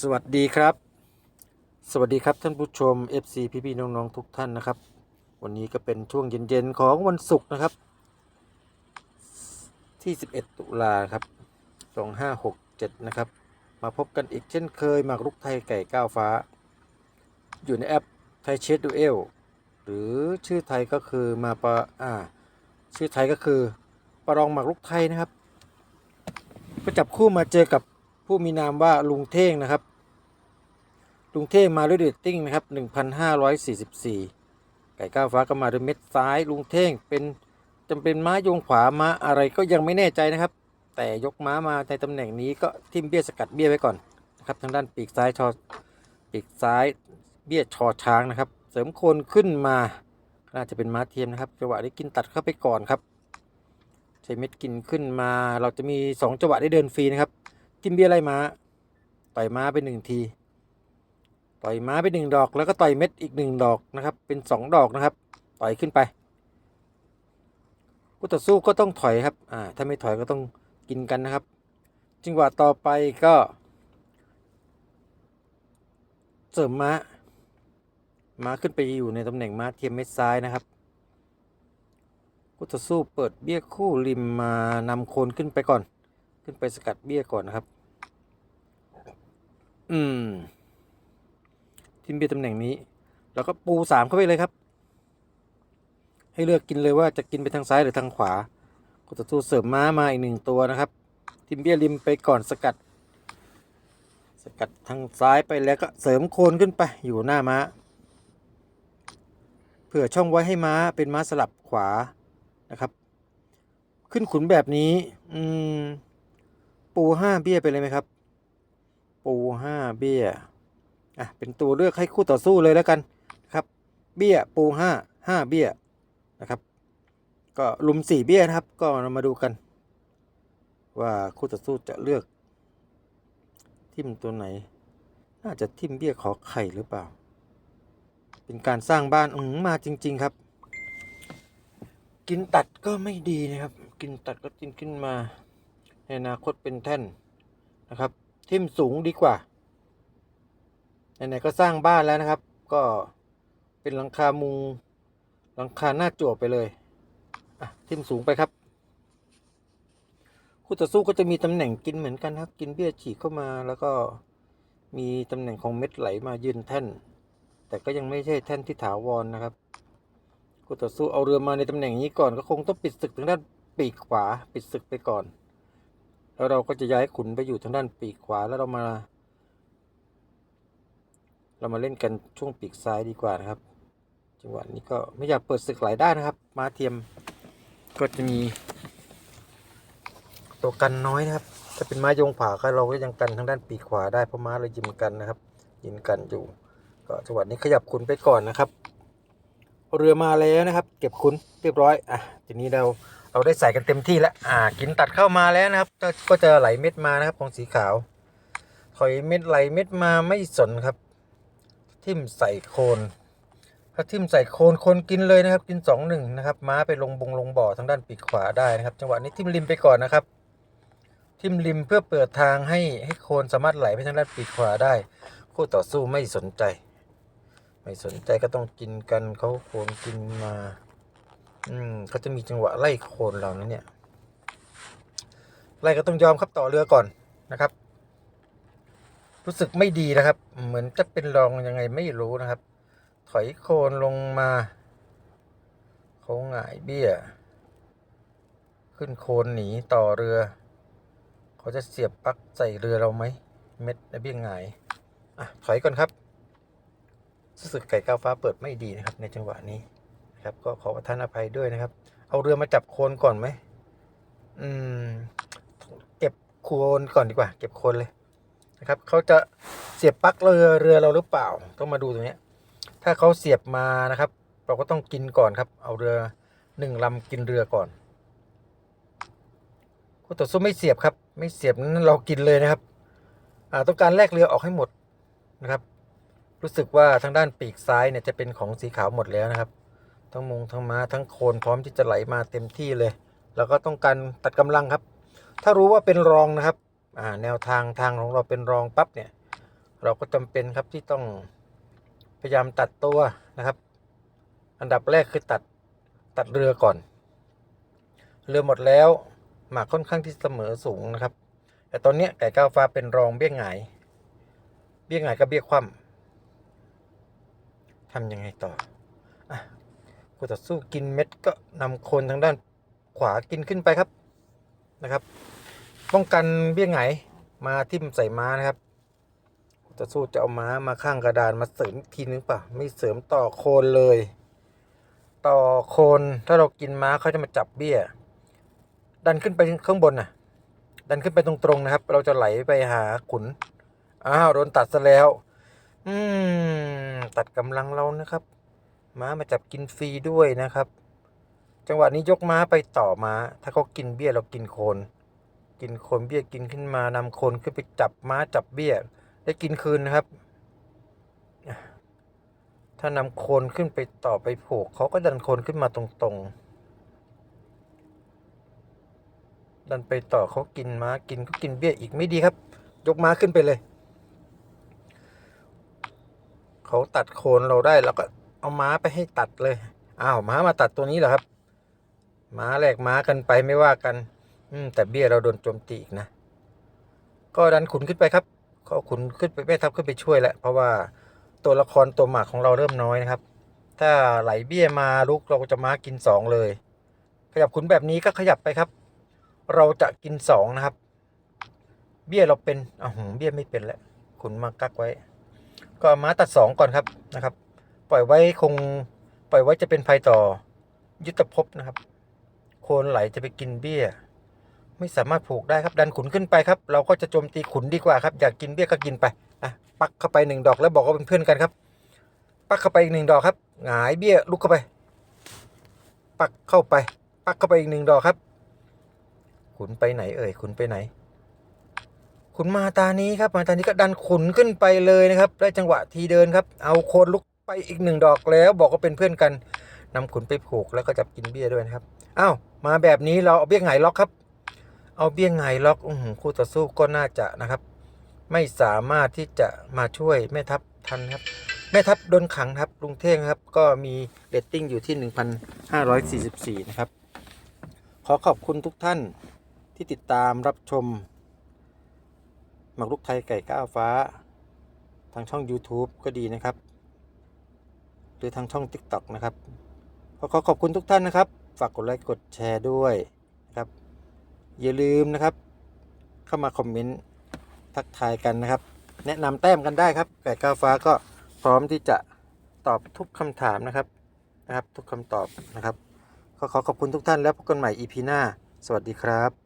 สวัสดีครับ สวัสดีครับท่านผู้ชม FC พี่พี่ๆน้องๆทุกท่านนะครับ วันนี้ก็เป็นช่วงเย็นๆของวันศุกร์นะครับ ที่ 11 ตุลาครับ 2567 นะครับ มาพบกันอีกเช่นเคยหมากรุกไทยไก่ก้าวฟ้า อยู่ในแอปไทยเชดดูเอลหรือชื่อไทยก็คือมาปะอ่าชื่อไทยก็คือประรองหมากรุกไทยนะครับก็จับคู่มาเจอกับ ผู้มีนามว่าลุงเท่งนะครับ ลุงเท่งมาด้วยเรตติ้งนะครับ 1,544 ไก่ก้าวฟ้าก็มาด้วยเม็ดซ้าย ลุงเท่งเป็นจำเป็นม้าโยงขวาม้าอะไรก็ยังไม่แน่ใจนะครับ แต่ยกม้ามาในตำแหน่งนี้ก็ทิมเบี้ยสกัดเบี้ยไว้ก่อนนะครับทางด้านปีกซ้ายชอปีกซ้ายเบี้ยชอช้างนะครับ เสริมโคนขึ้นมาน่าจะเป็นม้าเทียมนะครับจังหวะนี้กินตัดเข้าไปก่อนครับใช้เม็ดกินขึ้นมาเราจะมี 2จังหวะได้เดินฟรีนะครับ ทิมเบี้ยไล่ม้า ต่อยม้าไปหนึ่งที ต่อยม้าไปหนึ่งดอก แล้วก็ต่อยเม็ดอีกหนึ่งดอกนะครับ เป็นสองดอกนะครับ ต่อยขึ้นไปผู้ต่อสู้ก็ต้องถอยครับ อ่า ถ้าไม่ถอยก็ต้องกินกันนะครับ จังหวะต่อไปก็ เสริมม้า ม้าขึ้นไปอยู่ในตำแหน่งม้าเทียมเม็ดซ้ายนะครับคู่ต่อสู้เปิดเบี้ยคู่ริมมานำโคนขึ้นไปก่อน ขึ้นไปสกัดเบี้ยก่อนนะครับ อืมทิมเบียตำแหน่งนี้ แล้วก็ปูสามเข้าไปเลยครับ ให้เลือกกินเลยว่าจะกินไปทางซ้ายหรือทางขวาคู่ต่อสู้เสริมม้ามาอีกหนึ่งตัวนะครับ ทิมเบียริมไปก่อนสกัด สกัดทางซ้ายไปแล้วก็เสริมโคนขึ้นไปอยู่หน้าม้า เผื่อช่องไว้ให้ม้าเป็นม้าสลับขวานะครับ ขึ้นขุนแบบนี้ อืม ปูห้าเบี้ยไปเลยไหมครับ ปูห้าเบี้ยอะเป็นตัวเลือกให้คู่ต่อสู้เลยแล้วกันนะครับ เบี้ยปูห้าห้าเบี้ยนะครับ ก็ลุมสี่เบี้ยนะครับ ก็เรามาดูกัน ว่าคู่ต่อสู้จะเลือก ทิมตัวไหน น่าจะทิมเบี้ยขอไข่หรือเปล่า เป็นการสร้างบ้านอืมมาจริง ๆครับ กินตัดก็ไม่ดีนะครับ กินตัดก็จิ้นขึ้นมาในอนาคตเป็นแท่นนะครับ ทิมสูงดีกว่าไหนๆก็สร้างบ้านแล้วนะครับ ก็เป็นหลังคามุงหลังคาหน้าจั่วไปเลยอะทิมสูงไปครับคู่ต่อสู้ก็จะมีตำแหน่งกินเหมือนกันครับ กินเบี้ยฉีกเข้ามาแล้วก็มีตำแหน่งของเม็ดไหลมายืนแท่น แต่ก็ยังไม่ใช่แท่นที่ถาวรนะครับคู่ต่อสู้เอาเรือมาในตำแหน่งนี้ก่อนก็คงต้องปิดศึกทางด้านปีกขวา ปิดศึกไปก่อน แล้วเราก็จะย้ายขุนไปอยู่ทางด้านปีกขวาแล้วเรามา เรามาเล่นกันช่วงปีกซ้ายดีกว่านะครับ จังหวะนี้ก็ไม่อยากเปิดศึกหลายด้านนะครับม้าเทียมก็จะมี ตัวกันน้อยนะครับ ถ้าเป็นม้าโยงขวาก็เราก็ยังกันทางด้านปีกขวาได้เพราะม้าเรายิมกันนะครับ ยิมกันอยู่ ก็จังหวะนี้ขยับขุนไปก่อนนะครับ เรือมาแล้วนะครับ เก็บคุณเรียบร้อยอะทีนี้เรา เราได้ใส่กันเต็มที่แล้วอ่ากินตัดเข้ามาแล้วนะครับก็ก็จะไหลเม็ดมานะครับของสีขาวถอยเม็ดไหลเม็ดมาไม่สนครับ ทิ่มใส่โคนถ้าทิ่มใส่โคนคนกินเลยนะครับ กินสองหนึ่งนะครับม้าไปลงบงลงบ่อทางด้านปีกขวาได้นะครับ จังหวะนี้ทิ่มริมไปก่อนนะครับ ทิ่มริมเพื่อเปิดทางให้ให้โคนสามารถไหลไปทางด้านปีกขวาได้ คู่ต่อสู้ไม่สนใจ ไม่สนใจก็ต้องกินกันเขาโคนกินมา อืมเขาจะมีจังหวะไล่โคนเรานะเนี่ย ไล่ก็ต้องยอมครับต่อเรือก่อนนะครับ รู้สึกไม่ดีนะครับ เหมือนจะเป็นรองยังไงไม่รู้นะครับ ถอยโคนลงมาเขาหงายเบี้ย ขึ้นโคนหนีต่อเรือ เขาจะเสียบปลั๊กใส่เรือเราไหม เม็ดเบี้ยหงายอะถอยก่อนครับรู้สึกไก่ก้าวฟ้าเปิดไม่ดีนะครับในจังหวะนี้ นะครับ ก็ขอประทานอภัยด้วยนะครับ เอาเรือมาจับโคนก่อนไหมอืม เก็บโคนก่อนดีกว่า เก็บโคนเลยนะครับเขาจะเสียบปลั๊กเรือเรือเราหรือเปล่า ต้องมาดูตรงนี้ถ้าเขาเสียบมานะครับ เราก็ต้องกินก่อนครับ เอาเรือหนึ่งลำกินเรือก่อนคู่ต่อสู้ไม่เสียบครับ ไม่เสียบนั้นเรากินเลยนะครับต้องการแลกเรือออกให้หมดนะครับ รู้สึกว่าทางด้านปีกซ้ายเนี่ยจะเป็นของสีขาวหมดแล้วนะครับ ทั้งมงทั้งม้าทั้งโคนพร้อมที่จะไหลมาเต็มที่เลย แล้วก็ต้องการตัดกำลังครับ ถ้ารู้ว่าเป็นรองนะครับอ่าแนวทางทางของเราเป็นรองปั๊บเนี่ย เราก็จำเป็นครับที่ต้องพยายามตัดตัวนะครับ อันดับแรกคือตัดตัดเรือก่อน เรือหมดแล้วหมากค่อนข้างที่เสมอสูงนะครับ แต่ตอนนี้ไก่ก้าวฟ้าเป็นรองเบี้ยหงายเบี้ยหงายกับเบี้ยคว่ำทำยังไงต่ออะกูต่อสู้กินเม็ดก็นำโคนทางด้านขวากินขึ้นไปครับนะครับ ป้องกันเบี้ยหงายมาทิ่มใส่ม้านะครับกูต่อสู้จะเอาม้ามาข้างกระดานมาเสริมทีนึงป่ะไม่เสริมต่อโคนเลย ต่อโคนถ้าเรากินม้าเขาจะมาจับเบี้ย ดันขึ้นไปข้างบนน่ะ ดันขึ้นไปตรงๆนะครับ เราจะไหลไปหาขุนอ้าวโดนตัดซะแล้ว อืมตัดกำลังเรานะครับ ม้ามาจับกินฟรีด้วยนะครับ จังหวะนี้ยกม้าไปต่อม้า ถ้าเขากินเบี้ยเรากินโคน กินโคนเบี้ยกินขึ้นมานำโคนขึ้นไปจับม้าจับเบี้ย ได้กินคืนนะครับ ถ้านำโคนขึ้นไปต่อไปผูกเขาก็ดันโคนขึ้นมาตรงๆดันไปต่อเขากินม้ากินก็กินเบี้ยอีกไม่ดีครับ ยกม้าขึ้นไปเลย เขาตัดโคนเราได้แล้วก็ เอาม้าไปให้ตัดเลย อ้าวม้ามาตัดตัวนี้เหรอครับ ม้าแหลกม้ากันไปไม่ว่ากัน อืมแต่เบี้ยเราโดนโจมตีอีกนะ ก็ดันขุนขึ้นไปครับเขาเอาขุนขึ้นไปแม่ทัพขึ้นไปช่วยแหล้วเพราะว่าตัวละครตัวหมากของเราเริ่มน้อยนะครับ ถ้าไหลเบี้ยมาลุกเราจะม้ากินสองเลย ขยับขุนแบบนี้ก็ขยับไปครับ เราจะกินสองนะครับ เบี้ยเราเป็นอ้าวหืมเบี้ยไม่เป็นแล้วขุนมากักไว้ ก็ม้าตัดสองก่อนครับนะครับ ปล่อยไว้คงปล่อยไว้จะเป็นภัยต่อ ยุทธภพนะครับ โคนไหลจะไปกินเบี้ย ไม่สามารถผูกได้ครับ ดันขุนขึ้นไปครับ เราก็จะโจมตีขุนดีกว่าครับ อยากกินเบี้ยก็กินไปอะปักเข้าไปหนึ่งดอกแล้วบอกว่าเป็นเพื่อนกันครับ ปักเข้าไปอีกหนึ่งดอกครับหงายเบี้ยลุกเข้าไป ปักเข้าไป ปักเข้าไปอีกหนึ่งดอกครับขุนไปไหนเอ่ยขุนไปไหนขุนมาตานี้ครับ มาตานี้ก็ดันขุนขึ้นไปเลยนะครับ ได้จังหวะทีเดินครับ เอาโคนลุก ไปอีกหนึ่งดอกแล้วบอกว่าเป็นเพื่อนกันนำขุนไปผูกแล้วก็จับกินเบี้ยด้วยนะครับอ้าวมาแบบนี้เราเอาเบี้ยหงล็อกครับ เอาเบี้ยหงล็อกอื้อหือคู่ต่อสู้ก็น่าจะนะครับ ไม่สามารถที่จะมาช่วยแม่ทัพทันครับ แม่ทัพโดนขังครับลุงเท่งครับ ก็มีเรตติ้งอยู่ที่ 1,544 นะครับ ขอขอบคุณทุกท่านที่ติดตามรับชมหมากรุกไทยไก่ก้าวฟ้า ทางช่อง YouTube ก็ดีนะครับ หรือทางช่อง TikTok นะครับขอขอขอบคุณทุกท่านนะครับ ฝากกดไลค์กดแชร์ด้วยนะครับอย่าลืมนะครับ เข้ามาคอมเมนต์ทักทายกันนะครับ แนะนำแต้มกันได้ครับไก่ก้าวฟ้าก็พร้อมที่จะตอบทุกคำถามนะครับนะครับ ทุกคำตอบนะครับขอขอขอบคุณทุกท่านแล้วพบกันใหม่ EP หน้า สวัสดีครับ